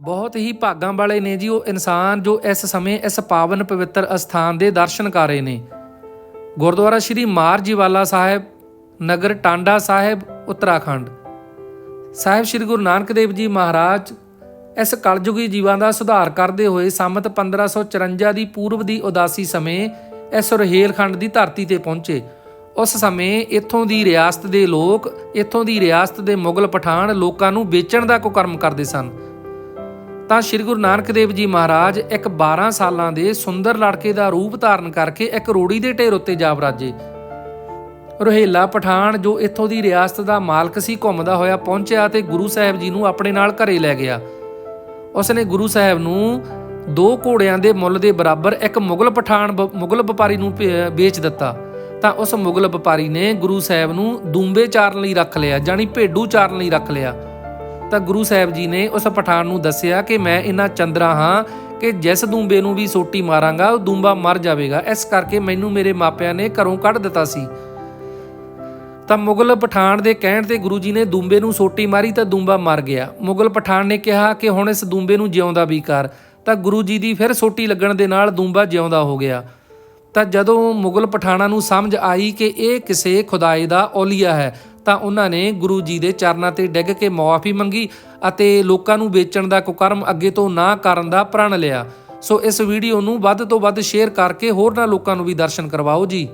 ਬਹੁਤ ਹੀ ਭਾਗਾਂ ਵਾਲੇ ਨੇ ਜੀ, ਉਹ ਇਨਸਾਨ ਜੋ ਇਸ ਸਮੇਂ, ਇਸ ਪਾਵਨ ਪਵਿੱਤਰ ਅਸਥਾਨ ਦੇ ਦਰਸ਼ਨ ਕਰ ਰਹੇ ਨੇ। ਗੁਰਦੁਆਰਾ ਸ਼੍ਰੀ ਮਾਰ ਜੀਵਾਲਾ ਸਾਹਿਬ, ਨਗਰ ਟਾਂਡਾ ਸਾਹਿਬ, ਉੱਤਰਾਖੰਡ। ਸਾਹਿਬ ਸ੍ਰੀ ਗੁਰੂ ਨਾਨਕ ਦੇਵ ਜੀ ਮਹਾਰਾਜ ਇਸ ਕਲਯੁਗੀ ਜੀਵਾਂ ਦਾ ਸੁਧਾਰ ਕਰਦੇ ਹੋਏ ਸੰਮਤ 1554 ਦੀ ਪੂਰਬ ਦੀ ਉਦਾਸੀ ਸਮੇਂ ਇਸ ਰੋਹੇਲਖੰਡ ਦੀ ਧਰਤੀ ਤੇ ਪਹੁੰਚੇ। ਉਸ ਸਮੇਂ ਇੱਥੋਂ ਦੀ ਰਿਆਸਤ ਦੇ ਲੋਕ, ਇੱਥੋਂ ਦੀ ਰਿਆਸਤ ਦੇ ਮੁਗਲ ਪਠਾਨ ਲੋਕਾਂ ਨੂੰ ਵੇਚਣ ਦਾ ਕੁਕਰਮ ਕਰਦੇ ਸਨ। ਤਾਂ ਸ੍ਰੀ ਗੁਰੂ ਨਾਨਕ ਦੇਵ ਜੀ ਮਹਾਰਾਜ ਇੱਕ 12 ਸਾਲਾਂ ਦੇ ਸੁੰਦਰ ਲੜਕੇ ਦਾ ਰੂਪ ਧਾਰਨ ਕਰਕੇ ਇੱਕ ਰੋੜੀ ਦੇ ਢੇਰ ਉੱਤੇ ਜਾ ਬਰਾਜੇ ਰੋਹੇਲਾ ਪਠਾਨ ਜੋ ਇੱਥੋਂ ਦੀ ਰਿਆਸਤ ਦਾ ਮਾਲਕ ਸੀ, ਘੁੰਮਦਾ ਹੋਇਆ ਪਹੁੰਚਿਆ ਤੇ ਗੁਰੂ ਸਾਹਿਬ ਜੀ ਨੂੰ ਆਪਣੇ ਨਾਲ ਘਰੇ ਲੈ ਗਿਆ। ਉਸਨੇ ਗੁਰੂ ਸਾਹਿਬ ਨੂੰ ਦੋ ਘੋੜਿਆਂ ਦੇ ਮੁੱਲ ਦੇ ਬਰਾਬਰ ਇੱਕ ਮੁਗਲ ਪਠਾਨ ਮੁਗਲ ਵਪਾਰੀ ਨੂੰ ਵੇਚ ਦਿੱਤਾ। ਤਾਂ ਉਸ ਮੁਗਲ ਵਪਾਰੀ ਨੇ ਗੁਰੂ ਸਾਹਿਬ ਨੂੰ ਦੂੰਬੇ ਚਾਰਨ ਲਈ ਰੱਖ ਲਿਆ ਜਾਨੀ ਭੇਡੂ ਚਾਰਨ ਲਈ ਰੱਖ ਲਿਆ। ਤਾਂ ਗੁਰੂ ਸਾਹਿਬ ਜੀ ਨੇ ਉਸ ਪਠਾਨ ਨੂੰ ਦੱਸਿਆ ਕਿ ਮੈਂ ਇਨਾ ਚੰਦਰਾ ਹਾਂ ਕਿ ਜਿਸ ਦੂੰਬੇ ਨੂੰ ਵੀ ਸੋਟੀ ਮਾਰਾਂਗਾ, ਉਹ ਦੂੰਬਾ ਮਰ ਜਾਵੇਗਾ। ਇਸ ਕਰਕੇ ਮੈਨੂੰ ਮੇਰੇ ਮਾਪਿਆਂ ਨੇ ਘਰੋਂ ਕੱਢ ਦਿੱਤਾ ਸੀ। ਤਾਂ ਮੁਗਲ ਪਠਾਨ ਦੇ ਕਹਿਣ ਤੇ ਗੁਰੂ ਜੀ ਨੇ ਦੂੰਬੇ ਨੂੰ ਸੋਟੀ ਮਾਰੀ ਤਾਂ ਦੂੰਬਾ ਮਰ ਗਿਆ। ਮੁਗਲ ਪਠਾਨ ਨੇ ਕਿਹਾ ਕਿ ਹੁਣ ਇਸ ਦੂੰਬੇ ਨੂੰ ਜਿਉਂਦਾ ਵੀ ਕਰ। ਤਾਂ ਗੁਰੂ ਜੀ ਦੀ ਫਿਰ ਸੋਟੀ ਲੱਗਣ ਦੇ ਨਾਲ ਦੂੰਬਾ ਜਿਉਂਦਾ ਹੋ ਗਿਆ। ਤਾਂ ਜਦੋਂ ਮੁਗਲ ਪਠਾਨਾਂ ਨੂੰ ਸਮਝ ਆਈ ਕਿ ਇਹ ਕਿਸੇ ਖੁਦਾਏ ਦਾ ਔਲੀਆ ਹੈ, ਤਾਂ ਉਹਨਾਂ ਨੇ ਗੁਰੂ ਜੀ ਦੇ ਚਰਨਾਂ ਤੇ ਡਿੱਗ ਕੇ ਮੁਆਫੀ ਮੰਗੀ ਅਤੇ ਲੋਕਾਂ ਨੂੰ ਵੇਚਣ ਦਾ ਕੁਕਰਮ ਅੱਗੇ ਤੋਂ ਨਾ ਕਰਨ ਦਾ ਪ੍ਰਣ ਲਿਆ। ਸੋ ਇਸ ਵੀਡੀਓ ਨੂੰ ਵੱਧ ਤੋਂ ਵੱਧ ਸ਼ੇਅਰ ਕਰਕੇ ਹੋਰਨਾਂ ਲੋਕਾਂ ਨੂੰ ਵੀ ਦਰਸ਼ਨ ਕਰਵਾਓ ਜੀ।